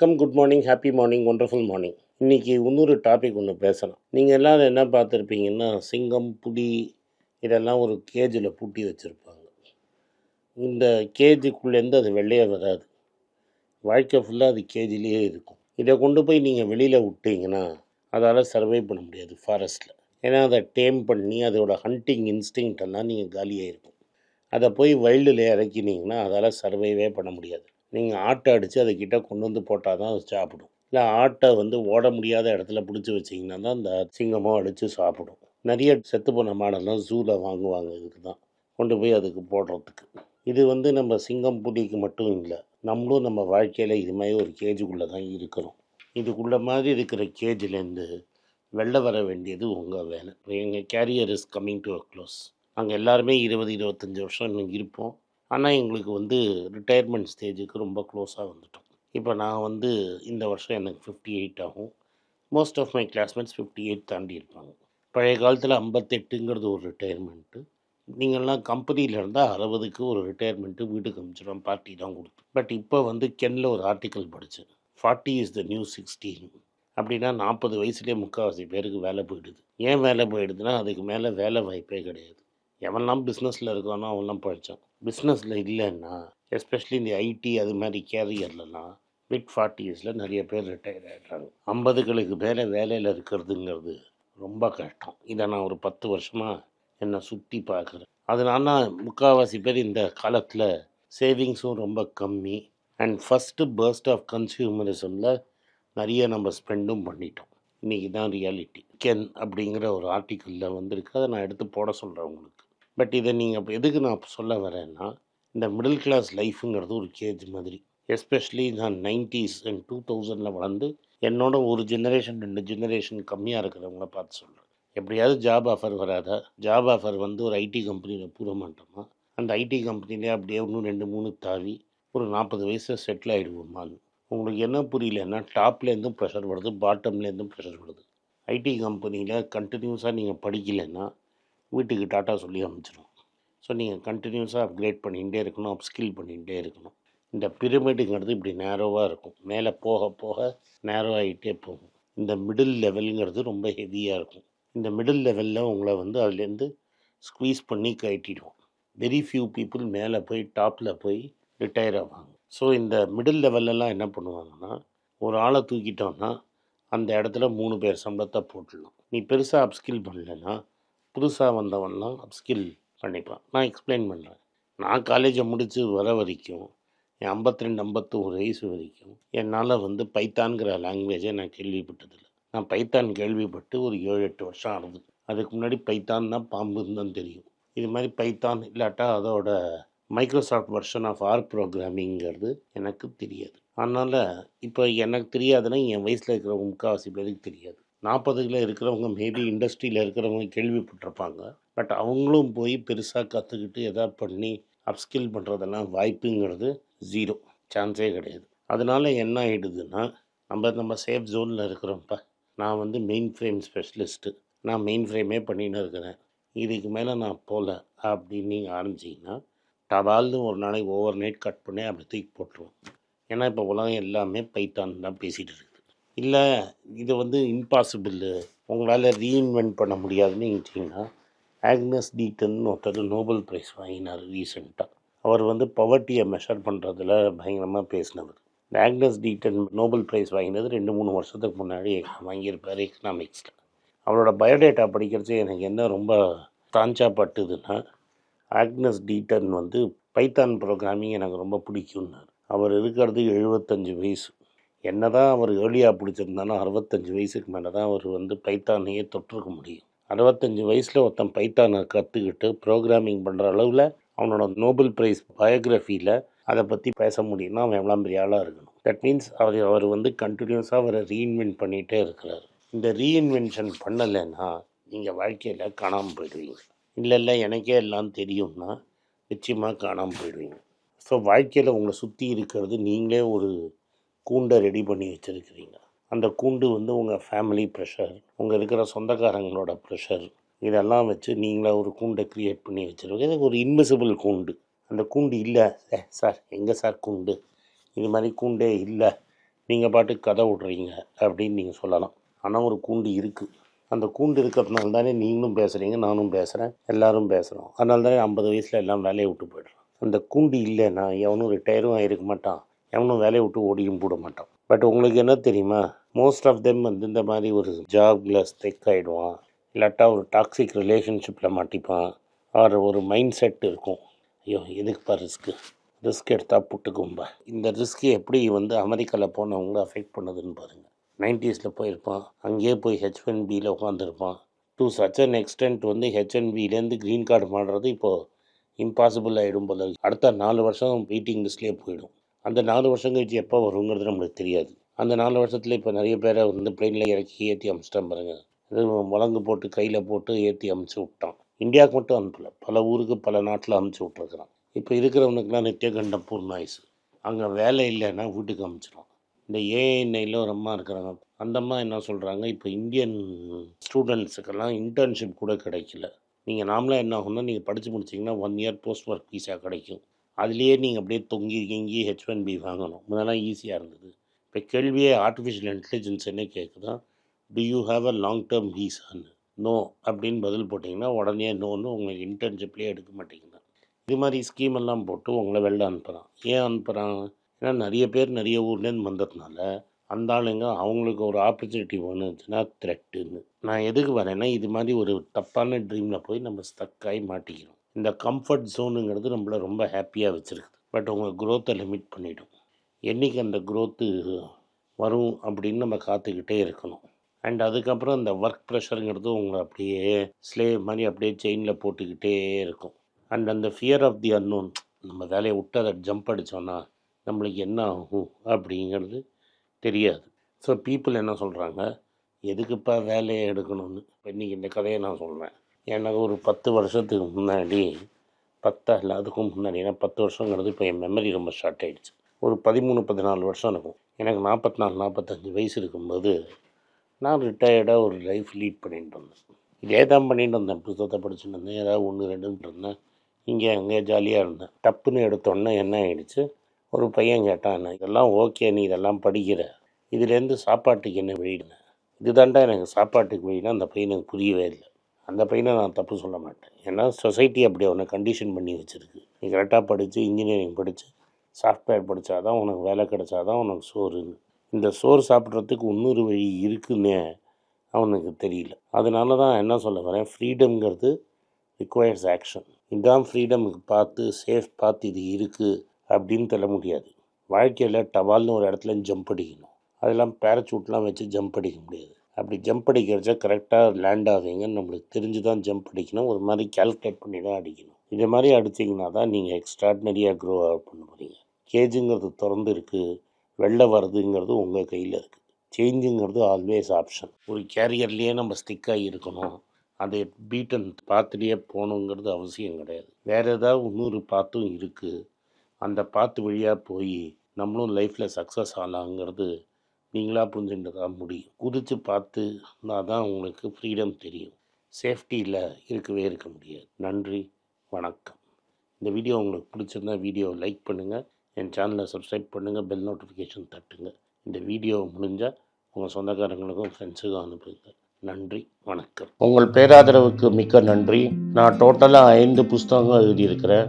வணக்கம் good morning happy morning wonderful morning இன்றைக்கி இன்னொரு டாபிக் ஒன்று பேசலாம். நீங்கள் எல்லாரும் என்ன பார்த்துருப்பீங்கன்னா சிங்கம் புலி இதெல்லாம் ஒரு கேஜில் பூட்டி வச்சுருப்பாங்க. இந்த கேஜுக்குள்ளேருந்து அது வெளியே வராது. வாழ்க்கை ஃபுல்லாக அது கேஜிலேயே இருக்கும். இதை கொண்டு போய் நீங்கள் வெளியில் விட்டீங்கன்னா அதால் சர்வை பண்ண முடியாது ஃபாரஸ்ட்டில் ஏன்னா அதை டேம் பண்ணி அதோட ஹண்டிங் இன்ஸ்டிங்டெல்லாம் நீங்கள் காலியாக இருக்கும் அதை போய் வைல்டில் இறக்கினீங்கன்னா அதால் சர்வைவே பண்ண முடியாது. நீங்கள் ஆட்டை அடித்து அதை கிட்ட கொண்டு வந்து போட்டால் தான் அது சாப்பிடும். இல்லை ஆட்டை வந்து ஓட முடியாத இடத்துல பிடிச்சி வச்சிங்கன்னா தான் அந்த சிங்கமோ அடித்து சாப்பிடும். நிறைய செத்து போன மாடெல்லாம் ஜூவில் வாங்குவாங்க இதுக்கு தான். கொண்டு போய் அதுக்கு போடுறதுக்கு. இது வந்து நம்ம சிங்கம் புலிக்கு மட்டும் இல்லை நம்மளும் நம்ம வாழ்க்கையில் இது மாதிரி ஒரு கேஜுக்குள்ளே தான் இருக்கிறோம். இதுக்குள்ளே மாதிரி இருக்கிற கேஜிலேருந்து வெளில வர வேண்டியது உங்கள் வேலை. எங்கள் career is coming to a close நாங்கள் எல்லாருமே இருபது இருபத்தஞ்சி வருஷம் இன்னும் இருப்போம். ஆனால் எங்களுக்கு வந்து ரிட்டையர்மெண்ட் ஸ்டேஜுக்கு ரொம்ப க்ளோஸாக வந்துட்டோம். இப்போ நான் வந்து இந்த வருஷம் எனக்கு ஃபிஃப்டி எயிட் ஆகும். Most of my classmates fifty eight தாண்டி இருப்பாங்க. பழைய காலத்தில் ஐம்பத்தெட்டுங்கிறது ஒரு ரிட்டையர்மெண்ட்டு நீங்கள்லாம் கம்பெனியில் இருந்தால் அறுபதுக்கு ஒரு ரிட்டையர்மெண்ட்டு வீட்டுக்கு அனுப்பிச்சிடும் பார்ட்டி தான் கொடுத்து பட் இப்போ வந்து கென்னில் ஒரு ஆர்டிக்கல் படித்தேன் forty is the new sixteen அப்படின்னா நாற்பது வயசுலேயே முக்கால்வாசி பேருக்கு வேலை போயிடுது. ஏன் வேலை போயிடுதுன்னா அதுக்கு மேலே வேலை வாய்ப்பே கிடையாது. எவன்லாம் பிஸ்னஸில் இருக்கானோ அவன்லாம் பழித்தான் பிஸ்னஸில் இல்லைன்னா எஸ்பெஷலி இந்த ஐடி அது மாதிரி கேரியர்லலாம் மிட் ஃபார்ட்டிஸில் நிறைய பேர் ரிட்டையர் ஆகிடுறாங்க ஐம்பதுகளுக்கு மேலே வேலையில் இருக்கிறதுங்கிறது ரொம்ப கஷ்டம். இதை நான் ஒரு பத்து வருஷமாக என்னை சுற்றி பார்க்குறேன். அதனால முக்கால்வாசி பேர் இந்த காலத்தில் சேவிங்ஸும் ரொம்ப கம்மி. அண்ட் ஃபஸ்ட்டு பர்ஸ்ட் ஆஃப் கன்சியூமரிசமில் நிறைய நம்ம ஸ்பெண்டும் பண்ணிட்டோம். இன்றைக்கி தான் ரியாலிட்டி கென் அப்படிங்கிற ஒரு ஆர்டிக்கிளில் வந்திருக்கு. அதை நான் எடுத்து போட சொல்கிறேன் உங்களுக்கு. பட் இதை நீங்கள் எதுக்கு நான் சொல்ல வரேன்னா இந்த மிடில் கிளாஸ் லைஃபுங்கிறது ஒரு கேஜ் மாதிரி. எஸ்பெஷலி நான் நைன்டிஸ் அண்ட் டூ தௌசண்டில் வளர்ந்து என்னோட ஒரு ஜெனரேஷன் ரெண்டு ஜெனரேஷன் கம்மியாக இருக்கிறவங்கள பார்த்து சொல்கிறேன் எப்படியாவது ஜாப் ஆஃபர் வராதா? ஜாப் ஆஃபர் வந்து ஒரு ஐடி கம்பெனியில் பூர மாட்டோமா? அந்த ஐடி கம்பெனிலே அப்படியே இன்னும் ரெண்டு மூணு தாவி ஒரு நாற்பது வயசில் செட்டில் ஆகிடுவோமான்னு உங்களுக்கு என்ன புரியலன்னா டாப்லேருந்தும் ப்ரெஷர் வருது பாட்டம்லேருந்தும் ப்ரெஷர் வருது ஐடி கம்பெனியில் கண்டினியூஸாக நீங்கள் படிக்கலைன்னா வீட்டுக்கு டாட்டா சொல்லி அமைச்சிடும் ஸோ நீங்கள் கண்டினியூஸாக அப்கிரேட் பண்ணிகிட்டே இருக்கணும் அப்ஸ்கில் பண்ணிகிட்டே இருக்கணும். இந்த பிரமிடுங்கிறது இப்படி நேரோவாக இருக்கும். மேலே போக போக நேரோ ஆகிட்டே போகும். இந்த மிடில் லெவலுங்கிறது ரொம்ப ஹெவியாக இருக்கும். இந்த மிடில் லெவலில் உங்களை வந்து அதுலேருந்து ஸ்க்வீஸ் பண்ணி கட்டிடுவோம் வெரி ஃபியூ பீப்புள் மேலே போய் டாப்பில் போய் ரிட்டையர் ஆவாங்க. ஸோ இந்த மிடில் லெவல்லலாம் என்ன பண்ணுவாங்கன்னா ஒரு ஆளை தூக்கிட்டோன்னா அந்த இடத்துல மூணு பேர் சம்பளத்தை போட்டுடலாம். நீ பெருசாக அப்ஸ்கில் பண்ணலைன்னா புதுசாக வந்தவன்லாம் அப்ஸ்கில் பண்ணிப்பான். நான் எக்ஸ்பிளைன் பண்ணுறேன் நான் காலேஜை முடித்து வர வரைக்கும் என் ஐம்பத்தி ரெண்டு ஐம்பத்தோரு வயசு வரைக்கும் என்னால் வந்து பைத்தான்கிற லாங்குவேஜை நான் கேள்விப்பட்டதில்லை. நான் பைத்தான் கேள்விப்பட்டு ஒரு ஏழு எட்டு வருஷம் ஆகுது அதுக்கு முன்னாடி பைத்தான் தான் பாம்புன்னு தான் தெரியும். இது மாதிரி பைத்தான் இல்லாட்டா அதோட மைக்ரோசாஃப்ட் வெர்ஷன் ஆஃப் ஆர் ப்ரோக்ராமிங்கிறது எனக்கு தெரியாது. அதனால் இப்போ எனக்கு தெரியாதுன்னா என் வயசில் இருக்கிற முக்கால்வாசி பேருக்கு தெரியாது. நாற்பதுல இருக்கிறவங்க மேபி இண்டஸ்ட்ரியில் இருக்கிறவங்க கேள்விப்பட்டிருப்பாங்க. பட் அவங்களும் போய் பெருசாக கற்றுக்கிட்டு எதாவது பண்ணி அப்ஸ்கில் பண்ணுறதெல்லாம் வாய்ப்புங்கிறது ஜீரோ சான்ஸே கிடையாது. அதனால் என்ன ஆகிடுதுன்னா நம்ம நம்ம சேஃப் ஜோனில் இருக்கிறோம்ப்பா. நான் வந்து மெயின் ஃப்ரேம் ஸ்பெஷலிஸ்ட்டு நான் மெயின் ஃப்ரேமே பண்ணின்னு இருக்கிறேன். இதுக்கு மேலே நான் போகல அப்படின்னு நீங்கள் ஆரம்பிச்சிங்கன்னா டபால்னு ஒரு நாளைக்கு ஓவர் நைட் கட் பண்ணி அப்படி தூக்கி போட்டுருவோம். ஏன்னா இப்போ உலகம் எல்லாமே பைத்தான் தான் பேசிகிட்டு இருக்குது இல்லை இது வந்து இம்பாசிபிள் உங்களால் ரீஇன்வென்ட் பண்ண முடியாதுன்னு நினச்சிங்கன்னா ஆக்னஸ் டீட்டன் ஒருத்தர் நோபல் ப்ரைஸ் வாங்கினார் ரீசெண்டாக அவர் வந்து பவர்ட்டியை மெஷர் பண்ணுறதுல பயங்கரமாக பேசினவர். இந்த ஆக்னஸ் டீட்டன் நோபல் ப்ரைஸ் வாங்கினது ரெண்டு மூணு வருஷத்துக்கு முன்னாடி வாங்கியிருப்பார் எக்கனாமிக்ஸில் அவரோட பயோடேட்டா படிக்கிறது எனக்கு என்ன ரொம்ப தாஞ்சா பட்டுதுன்னா ஆக்னஸ் டீட்டன் வந்து பைத்தான் ப்ரோக்ராமிங் எனக்கு ரொம்ப பிடிக்கும்னார். அவர் இருக்கிறது எழுபத்தஞ்சு வயசு. என்ன தான் அவர் ஏர்லியாக பிடிச்சிருந்தாலும் அறுபத்தஞ்சி வயசுக்கு மேலே தான் அவர் வந்து பைத்தானையே தொற்றுக்க முடியும். அறுபத்தஞ்சி வயசில் ஒருத்தன் பைத்தானை கற்றுக்கிட்டு ப்ரோக்ராமிங் பண்ணுற அளவில் அவனோட நோபல் ப்ரைஸ் பயோகிராஃபியில் அதை பற்றி பேச முடியும்னா அவன் எவ்வளோ பெரிய ஆளாக இருக்கணும். தட் மீன்ஸ் அவர் அவர் வந்து கண்டினியூஸாக அவரை ரீஇன்வென்ட் பண்ணிகிட்டே இருக்கிறார். இந்த ரீஇன்வென்ஷன் பண்ணலைன்னா நீங்கள் வாழ்க்கையில் காணாமல் போயிடுவீங்க. இல்லை இல்லை எனக்கே எல்லாம் தெரியும்னா நிச்சயமாக காணாமல் போயிடுவீங்க. ஸோ வாழ்க்கையில் உங்களை சுற்றி இருக்கிறது நீங்களே ஒரு கூண்டை ரெடி பண்ணி வச்சுருக்கிறீங்க. அந்த கூண்டு வந்து உங்கள் ஃபேமிலி ப்ரெஷர் உங்கள் இருக்கிற சொந்தக்காரங்களோட ப்ரெஷர் இதெல்லாம் வச்சு நீங்களாக ஒரு கூண்டை க்ரியேட் பண்ணி வச்சுருக்கீங்க இது ஒரு இன்விசிபிள் கூண்டு. அந்த கூண்டு இல்லை. சார் எங்கே சார் கூண்டு? இது மாதிரி கூண்டே இல்லை. நீங்கள் பாட்டுக்கு கதை விட்றீங்க அப்படின்னு நீங்கள் சொல்லலாம். ஆனால் ஒரு கூண்டு இருக்குது அந்த கூண்டு இருக்கிறதுனால தானே நீங்களும் பேசுகிறீங்க நானும் பேசுகிறேன் எல்லாரும் பேசுகிறோம் அதனால தானே ஐம்பது வயசில் எல்லாம் வேலையை விட்டு போய்டுறோம். அந்த கூண்டு இல்லைன்னா எவனும் ரிட்டையரும் ஆகிருக்க மாட்டான். எவனும் வேலையை விட்டு ஓடியும் போட மாட்டான். பட் உங்களுக்கு என்ன தெரியுமா? மோஸ்ட் ஆஃப் தெம் வந்து இந்த மாதிரி ஒரு ஜாப்ல ஸ்டெக் ஆகிடுவான் இல்லாட்டா ஒரு டாக்ஸிக் ரிலேஷன்ஷிப்பில் மாட்டிப்பான். ஆர் ஒரு மைண்ட் செட் இருக்கும். ஐயோ எதுக்குப்பா ரிஸ்க்கு ரிஸ்க் எடுத்தால் புட்டுக்கும்பா. இந்த ரிஸ்க்கு எப்படி வந்து அமெரிக்காவில் போனவங்கள அஃபெக்ட் பண்ணுதுன்னு பாருங்கள் நைன்டிஸில் போயிருப்பான். அங்கேயே போய் ஹெச் ஒன் பியில் உட்காந்துருப்பான் டு சச் அன் எக்ஸ்டென்ட் வந்து ஹெச்என்பிலேருந்து க்ரீன் கார்டு மாடுறது இப்போது இம்பாசிபிள் ஆகிடும் போல அடுத்த நாலு வருஷம் வெயிட்டிங் லிஸ்ட்லேயே போயிடும். அந்த நாலு வருஷம் கழிச்சு எப்போ வருங்கிறது நம்மளுக்கு தெரியாது. அந்த நாலு வருஷத்தில் இப்போ நிறைய பேரை வந்து பிளெயினில் இறக்கி ஏற்றி அமிச்சிட்டான் பாருங்கள் வழங்கு போட்டு கையில் போட்டு ஏற்றி அமுச்சு விட்டான். இந்தியாவுக்கு மட்டும் அனுப்பல. பல ஊருக்கு பல நாட்டில் அமுச்சு விட்ருக்குறான் இப்போ இருக்கிறவனுக்குலாம் நித்தியகண்டம் பூர்ணாயுசு அங்கே வேலை இல்லைன்னா வீட்டுக்கு அமுச்சிடும் இந்த ஏஎன்ஐயில் ஒரு அம்மா இருக்கிறாங்க. அந்த அம்மா என்ன சொல்கிறாங்க இப்போ இந்தியன் ஸ்டூடெண்ட்ஸுக்கெல்லாம் இன்டர்ன்ஷிப் கூட கிடைக்கல. நீங்கள் நாமளாக என்ன ஆகும்னா நீங்கள் படித்து முடிச்சிங்கன்னா one year post work visa கிடைக்கும். அதுலேயே நீங்கள் அப்படியே தொங்கி கிங்கி ஹெச் ஒன் பி வாங்கணும். முன்னெல்லாம் ஈஸியாக இருந்தது. இப்போ கேள்வியே ஆர்டிஃபிஷியல் இன்டெலிஜென்ஸ் என்ன கேட்குதா do you have a long term வீசான்னு no அப்படின்னு பதில் போட்டிங்கன்னா உடனே நோன்னு உங்களுக்கு இன்டர்ன்ஷிப்லேயே எடுக்க மாட்டேங்குது இது மாதிரி ஸ்கீம் எல்லாம் போட்டு உங்களை வெளில அனுப்புகிறான் ஏன் அனுப்புகிறான் ஏன்னா நிறைய பேர் நிறைய ஊர்லேருந்து வந்ததுனால அந்த ஆளுங்க அவங்களுக்கு ஒரு ஆப்பர்ச்சுனிட்டி வேணுச்சுன்னா த்ரெட்டுன்னு நான் எதுக்கு வரேன்னா இது மாதிரி ஒரு தப்பான ட்ரீமில் போய் நம்ம ஸ்டக் ஆகி மாட்டிக்கிறோம். இந்த கம்ஃபர்ட் ஜோனுங்கிறது நம்மளை ரொம்ப ஹாப்பியாக வச்சுருக்குது. பட் உங்கள் க்ரோத்தை லிமிட் பண்ணிவிடும் என்றைக்கு அந்த க்ரோத்து வரும் அப்படின்னு நம்ம காத்துக்கிட்டே இருக்கணும். அண்ட் அதுக்கப்புறம் இந்த ஒர்க் ப்ரெஷருங்கிறது உங்களை அப்படியே ஸ்லேவ் மாதிரி அப்படியே செயினில் போட்டுக்கிட்டே இருக்கும். அண்ட் அந்த ஃபியர் ஆஃப் தி அன்னோன் நம்ம வேலையை விட்டு அதை ஜம்ப் அடித்தோன்னா நம்மளுக்கு என்ன ஆகும் அப்படிங்கிறது தெரியாது. ஸோ பீப்புள் என்ன சொல்கிறாங்க எதுக்குப்பா வேலையை எடுக்கணும்னு? இப்போ இன்றைக்கி இந்த கதையை நான் சொல்கிறேன் எனக்கு ஒரு பத்து வருஷத்துக்கு முன்னாடி பத்தா இல்லை அதுக்கும் முன்னாடி ஏன்னா பத்து வருஷங்கிறது இப்போ என் மெமரி ரொம்ப ஷார்ட் ஆகிடுச்சு ஒரு பதிமூணு பதினாலு வருஷம் இருக்கும். எனக்கு நாற்பத்தி நாலு நாற்பத்தஞ்சு வயசு இருக்கும்போது நான் ரிட்டையர்டாக ஒரு லைஃப் லீட் பண்ணிட்டு வந்தேன் இதே தான் பண்ணிட்டு வந்தேன் புத்தகத்தை படிச்சுட்டு இருந்தேன். ஏதாவது ஒன்று ரெண்டுன்ட்டு இருந்தேன். இங்கே அங்கே ஜாலியாக இருந்தேன். டப்புன்னு எடுத்தோன்னே என்ன ஆகிடுச்சு ஒரு பையன் கேட்டான் என்ன இதெல்லாம் ஓகே நீ இதெல்லாம் படிக்கிற. இதுலேருந்து சாப்பாட்டுக்கு என்ன வழின்னு இதுதான்டா எனக்கு சாப்பாட்டுக்கு வெளியினா அந்த பையனுக்கு புரியவே இல்லை. அந்த பையனை நான் தப்பு சொல்ல மாட்டேன். ஏன்னா சொசைட்டி அப்படி அவனை கண்டிஷன் பண்ணி வச்சுருக்கு. நீ கரெக்டாக படித்து இன்ஜினியரிங் படித்து சாஃப்ட்வேர் படித்தாதான் உனக்கு வேலை கிடைச்சாதான் உனக்கு சோறு. இந்த சோறு சாப்பிட்றதுக்கு இன்னொரு வழி இருக்குன்னே அவனுக்கு தெரியல. அதனால தான் என்ன சொல்ல வரேன்? ஃப்ரீடம்ங்கிறது ரிக்வயர்ஸ் ஆக்ஷன் இதான் ஃப்ரீடமுக்கு பார்த்து சேஃப் பார்த்து இது இருக்குது அப்படின்னு தெல்ல முடியாது. வாழ்க்கையில் டவால்னு ஒரு இடத்துல ஜம்ப் அடிக்கணும். அதெல்லாம் பேரச்சூட்லாம் வச்சு ஜம்ப் அடிக்க முடியாது. அப்படி ஜம்ப் அடிக்கிறச்ச கரெக்டாக லேண்ட் ஆவீங்கன்னு நம்மளுக்கு தெரிஞ்சு தான் ஜம்ப் அடிக்கணும். ஒரு மாதிரி கால்குலேட் பண்ணி தான் அடிக்கணும். இதே மாதிரி அடிச்சிங்கன்னா தான் நீங்கள் எக்ஸ்ட்ராடினரியாக க்ரோ பண்ண போகிறீங்க கேஜுங்கிறது திறந்து இருக்குது வெளில வர்றதுங்கிறது உங்கள் கையில் இருக்குது சேஞ்சுங்கிறது ஆல்வேஸ் ஆப்ஷன் ஒரு கேரியர்லேயே நம்ம ஸ்டிக்காகி இருக்கணும். அதை பீட்டன் பாத்துலேயே போகணுங்கிறது அவசியம் கிடையாது. வேறு ஏதாவது இன்னொரு பாத்தும் இருக்குது அந்த பாத்து வழியாக போய் நம்மளும் லைஃப்பில் சக்ஸஸ் ஆகலாங்கிறது நீங்களாக புரிஞ்சுட்டு தான் முடியும். குதித்து பார்த்து தான் உங்களுக்கு ஃப்ரீடம் தெரியும். சேஃப்டியில் இருக்கவே இருக்க முடியாது. நன்றி வணக்கம். இந்த வீடியோ உங்களுக்கு பிடிச்சிருந்தா வீடியோ லைக் பண்ணுங்கள் என் சேனலை சப்ஸ்கிரைப் பண்ணுங்கள் பெல் நோட்டிஃபிகேஷன் தட்டுங்க. இந்த வீடியோ முடிஞ்சால் உங்கள் சொந்தக்காரங்களுக்கும் ஃப்ரெண்ட்ஸுக்கும் அனுப்புங்க. நன்றி வணக்கம். உங்கள் பேராதரவுக்கு மிக்க நன்றி. நான் டோட்டலாக ஐந்து புஸ்தகங்கள் எழுதியிருக்கிறேன்.